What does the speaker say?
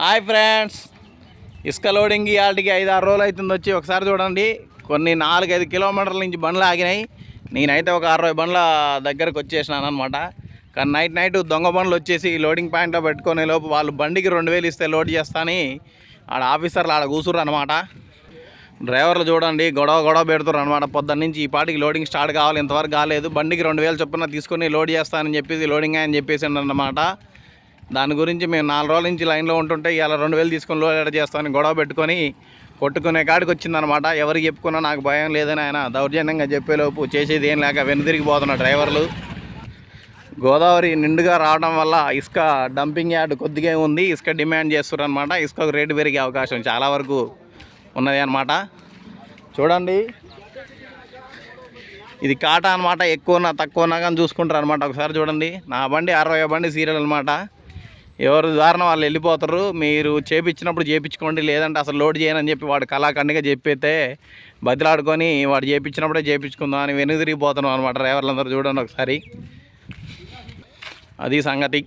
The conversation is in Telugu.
Hi friends. ఇసుక లోడింగ్ ఇవాళకి ఐదు ఆరు రోజులు అవుతుంది. వచ్చి ఒకసారి చూడండి. కొన్ని నాలుగైదు కిలోమీటర్ల నుంచి బండ్లు ఆగినాయి. నేనైతే ఒక అరవై బండ్ల దగ్గరకు వచ్చేసినాను అనమాట కానీ నైట్ నైట్ దొంగ బండ్లు వచ్చేసి లోడింగ్ పాయింట్లో పెట్టుకునే లోపు వాళ్ళు బండికి రెండు వేలు ఇస్తే లోడ్ చేస్తాని ఆడ ఆఫీసర్లు ఆడ కూసురు అనమాట డ్రైవర్లు చూడండి గొడవ గొడవ పెడుతున్నారు అనమాట పొద్దున్న నుంచి ఈ పాటికి లోడింగ్ స్టార్ట్ కావాలి ఇంతవరకు కాలేదు. బండికి రెండు వేలు చొప్పున తీసుకొని లోడ్ చేస్తానని చెప్పేసి లోడింగ్ అని చెప్పేసి అన్నమాట దాని గురించి మేము నాలుగు రోజుల నుంచి లైన్లో ఉంటుంటే ఇలా రెండు వేలు తీసుకొని లోడ్ చేస్తామని గొడవ పెట్టుకొని కొట్టుకునే కాడికి వచ్చిందనమాట ఎవరికి చెప్పుకున్నా నాకు భయం లేదని ఆయన దౌర్జన్యంగా చెప్పేలోపు చేసేది ఏం లేక వెనుదిరిగిపోతున్న డ్రైవర్లు. గోదావరి నిండుగా రావడం వల్ల ఇసుక డంపింగ్ యార్డ్ కొద్దిగా ఉంది. ఇసుక డిమాండ్ చేస్తున్నారు అనమాట ఇసుక రేటు పెరిగే అవకాశం చాలా వరకు ఉన్నది అనమాట చూడండి. ఇది కాటా అనమాట ఎక్కువ తక్కువ ఉన్నా కానీ చూసుకుంటారు అనమాట ఒకసారి చూడండి. నా బండి అరవై బండి సీరియల్ అనమాట ఎవరు దారుణ వాళ్ళు వెళ్ళిపోతారు. మీరు చేపించినప్పుడు చేపించుకోండి లేదంటే అసలు లోడ్ చేయనని చెప్పి వాడు కళాఖండిగా చెప్పితే బతిలాడుకొని వాడు చేపించినప్పుడే చేపించుకుందాం అని వెనుదిరిగిపోతున్నాం అనమాట డ్రైవర్లందరూ చూడండి ఒకసారి. అది సంగతి.